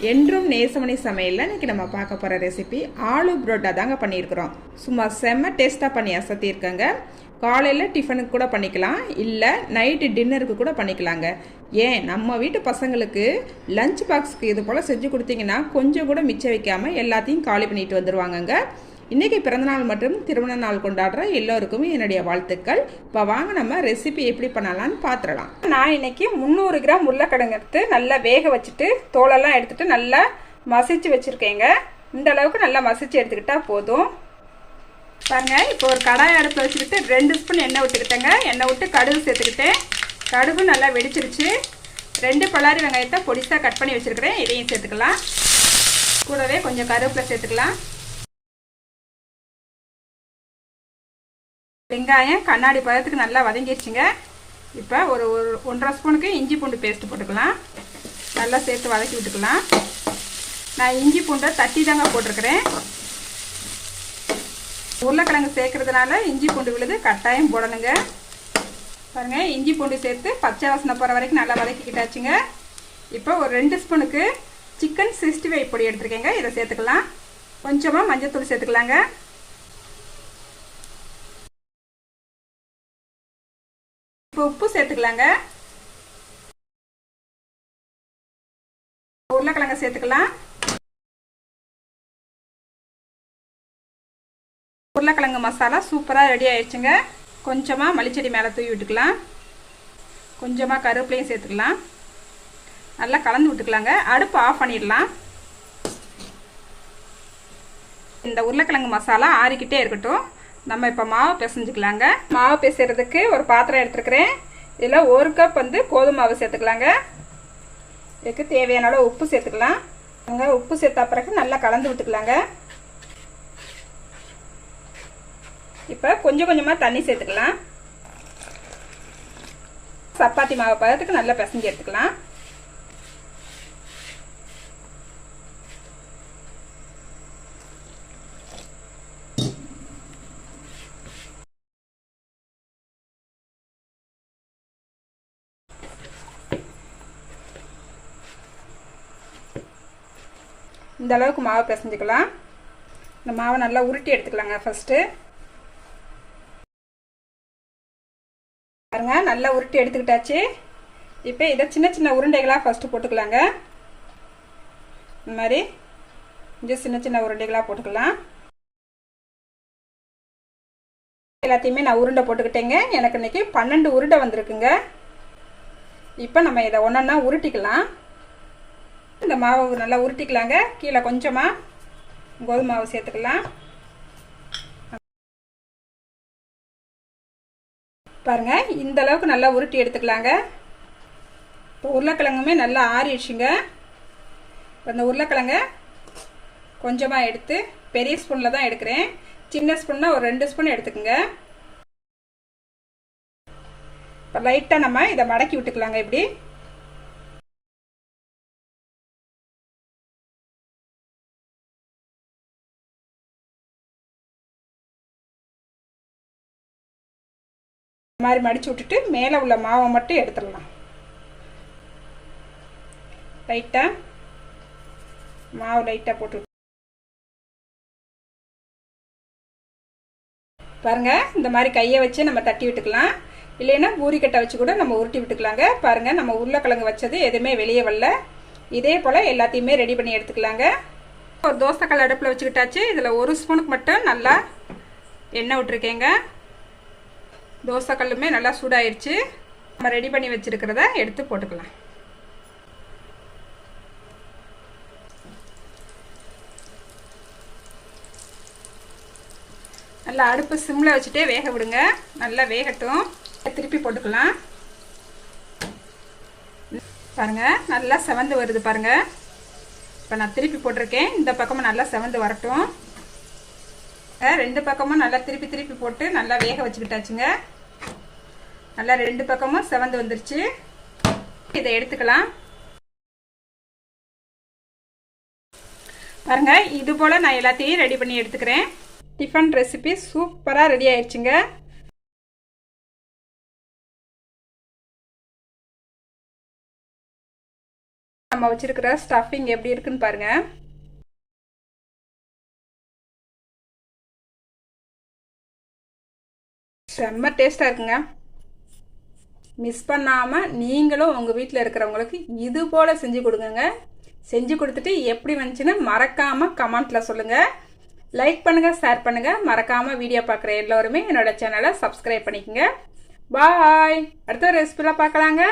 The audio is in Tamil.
என்றும் நேசமணி சமையலில் இன்றைக்கி நம்ம பார்க்க போகிற ரெசிபி ஆலு புரோட்டா தாங்க பண்ணியிருக்கிறோம். சும்மா செம்ம டேஸ்ட்டாக பண்ணி அசத்தியிருக்கங்க. காலையில் டிஃபனுக்கு கூட பண்ணிக்கலாம். இல்லை நைட்டு டின்னருக்கு கூட பண்ணிக்கலாங்க. ஏன்? நம்ம வீட்டு பசங்களுக்கு லஞ்ச் பாக்ஸுக்கு இது போல் செஞ்சு கொடுத்தீங்கன்னா கொஞ்சம் கூட மிச்சம் வைக்காமல் எல்லாத்தையும் காலி பண்ணிட்டு வந்துடுவாங்கங்க இன்றைக்கி பிறந்தநாள் மற்றும் திருமண நாள் கொண்டாடுற எல்லோருக்குமே என்னுடைய வாழ்த்துக்கள். இப்போ வாங்க நம்ம ரெசிபி எப்படி பண்ணலாம்னு பார்த்துடலாம் நான் இன்னைக்கு முந்நூறு கிராம் உருளைக்கிழங்கு எடுத்து நல்லா வேக வச்சுட்டு தோலெல்லாம் எடுத்துகிட்டு நல்லா மசிச்சு வச்சுருக்கேங்க. இந்த அளவுக்கு நல்லா மசிச்சு எடுத்துக்கிட்டால் போதும். பாருங்கள் இப்போ ஒரு கடாய் அடுப்பில் வச்சுக்கிட்டு ரெண்டு ஸ்பூன் எண்ணெய் விட்டுக்கிட்டேங்க. எண்ணெய் விட்டு கடுகு சேர்த்துக்கிட்டேன். கடுகு நல்லா வெடிச்சிருச்சு. ரெண்டு பல்லாரி வெங்காயத்தை பொடிசாக கட் பண்ணி வச்சுருக்கிறேன். இதையும் சேர்த்துக்கலாம். கூடவே கொஞ்சம் கருவேப்பிலை சேர்த்துக்கலாம். வெங்காயம் கண்ணாடி பதத்துக்கு நல்லா வதங்கிடுச்சுங்க இப்போ ஒரு ஒரு ஒன்றரை ஸ்பூனுக்கு இஞ்சி பூண்டு பேஸ்ட் போட்டுக்கலாம். நல்லா சேர்த்து வதக்கி விட்டுக்கலாம். நான் இஞ்சி பூண்டை தட்டி தாங்க போட்டிருக்கிறேன். உருளைக்கிழங்கு சேர்க்கறதுனால இஞ்சி பூண்டு விழுது கட்டாயம் போடணுங்க. பாருங்க இஞ்சி பூண்டு சேர்த்து பச்சை வாசனை போகிற வரைக்கும் நல்லா வதக்கிக்கிட்டாச்சுங்க. இப்போ ஒரு ரெண்டு ஸ்பூனுக்கு சிக்கன் சிக்ஸ்டி ஃபைவ் பொடி எடுத்துருக்கேங்க. இதை சேர்த்துக்கலாம். கொஞ்சமாக மஞ்சத்தூள் சேர்த்துக்கலாங்க. இப்போ உப்பு சேர்த்துக்கலாங்க. உருளைக்கிழங்க சேர்த்துக்கலாம். உருளைக்கிழங்கு மசாலா சூப்பராக ரெடி ஆயிடுச்சுங்க. கொஞ்சமாக மல்லிச்செடி மேலே தூவி விட்டுக்கலாம். கொஞ்சமாக கருவேப்பிலையும் சேர்த்துக்கலாம். நல்லா கலந்து விட்டுக்கலாங்க. அடுப்பு ஆஃப் பண்ணிடலாம். இந்த உருளைக்கிழங்கு மசாலா ஆறிக்கிட்டே இருக்கட்டும். நம்ம இப்போ மாவு பிசைஞ்சுக்கலாங்க. மாவு பிசைறதுக்கு ஒரு பாத்திரம் எடுத்துருக்கிறேன். இதில் ஒரு கப் வந்து கோதுமை மாவு சேர்த்துக்கலாங்க. இதுக்கு தேவையான அளவு உப்பு சேர்த்துக்கலாம். அங்கே உப்பு சேர்த்தா பிறகு நல்லா கலந்து விட்டுக்கலாங்க. இப்போ கொஞ்சம் கொஞ்சமாக தண்ணி சேர்த்துக்கலாம். சப்பாத்தி மாவு பதத்துக்கு நல்லா பிசைஞ்சு எடுத்துக்கலாம். இந்த அளவுக்கு மாவு பிசைஞ்சுக்கலாம். இந்த மாவை நல்லா உருட்டி எடுத்துக்கலாங்க ஃபஸ்ட்டு பாருங்க நல்லா உருட்டி எடுத்துக்கிட்டாச்சு. இப்போ இதை சின்ன சின்ன உருண்டைகளாக ஃபஸ்ட்டு போட்டுக்கலாங்க. இந்த மாதிரி கொஞ்சம் சின்ன சின்ன உருண்டைகளாக போட்டுக்கலாம். எல்லாத்தையுமே நான் உருண்டை போட்டுக்கிட்டேங்க. எனக்கு இன்றைக்கி பன்னெண்டு உருண்டை வந்திருக்குங்க. இப்போ நம்ம இதை ஒன்றா உருட்டிக்கலாம். இந்த மாவு நல்லா உருட்டிக்கலாங்க. கீழே கொஞ்சமாக கோதுமை மாவு சேர்த்துக்கலாம். பாருங்க இந்த அளவுக்கு நல்லா உருட்டி எடுத்துக்கலாங்க. இப்போ உருளைக்கிழங்குமே நல்லா ஆறிடுச்சுங்க. இப்போ இந்த உருளைக்கிழங்க கொஞ்சமாக எடுத்து பெரிய ஸ்பூனில் தான் எடுக்கிறேன். சின்ன ஸ்பூன்னா ஒரு ரெண்டு ஸ்பூன் எடுத்துக்கோங்க. இப்போ லைட்டாக நம்ம இதை மடக்கி விட்டுக்கலாங்க இப்படி. மாதிரி மடித்து விட்டுட்டு மேலே உள்ள மாவை மட்டும் எடுத்துடலாம். லைட்டாக மாவு லைட்டாக போட்டு பாருங்க இந்த மாதிரி கையை வச்சு நம்ம தட்டி விட்டுக்கலாம். இல்லைன்னா பூரிக்கட்டை வச்சு கூட நம்ம உருட்டி விட்டுக்கலாங்க. பாருங்கள் நம்ம உருளைக்கிழங்கு வச்சது எதுவுமே வெளியே வரல. இதே போல் எல்லாத்தையுமே ரெடி பண்ணி எடுத்துக்கலாங்க. ஒரு தோசைக்கல் அடுப்பில் வச்சுக்கிட்டாச்சு. இதில் ஒரு ஸ்பூனுக்கு மட்டும் நல்லா எண்ணெய் விட்டுருக்கேங்க. தோசைக்கல்லுமே நல்லா சூடாயிருச்சு. நம்ம ரெடி பண்ணி வச்சுருக்கிறத எடுத்து போட்டுக்கலாம். நல்லா அடுப்பு சிம்மில் வச்சுட்டே வேக விடுங்க. நல்லா வேகட்டும். திருப்பி போட்டுக்கலாம். பாருங்க நல்லா செவந்து வருது பாருங்கள் இப்போ நான் திருப்பி போட்டிருக்கேன். இந்த பக்கமும் நல்லா செவந்து வரட்டும். ரெண்டு பக்கமும் நல்லா திருப்பி திருப்பி போட்டு நல்லா வேக வச்சுக்கிட்டாச்சுங்க. நல்லா ரெண்டு பக்கமும் செவந்து வந்துருச்சு. இதை எடுத்துக்கலாம். பாருங்க இது போல் நான் எல்லாத்தையும் ரெடி பண்ணி எடுத்துக்கிறேன். டிஃபன் ரெசிபி சூப்பராக ரெடி ஆயிடுச்சுங்க நம்ம வச்சிருக்கிற ஸ்டஃபிங் எப்படி இருக்குன்னு பாருங்க. செம்ம டேஸ்ட்டாக இருக்குங்க. மிஸ் பண்ணாமல் நீங்களும் உங்கள் வீட்டில் இருக்கிறவங்களுக்கு இது போல் செஞ்சு கொடுங்க செஞ்சு கொடுத்துட்டு எப்படி வந்துச்சுன்னு மறக்காமல் கமெண்ட்டில் சொல்லுங்கள் லைக் பண்ணுங்கள் ஷேர் பண்ணுங்கள் மறக்காமல் வீடியோ பார்க்குற எல்லோருமே என்னோட சேனலை சப்ஸ்கிரைப் பண்ணிக்கோங்க. பாய் அடுத்த ஒரு ரெசிபியில் பார்க்கலாங்க.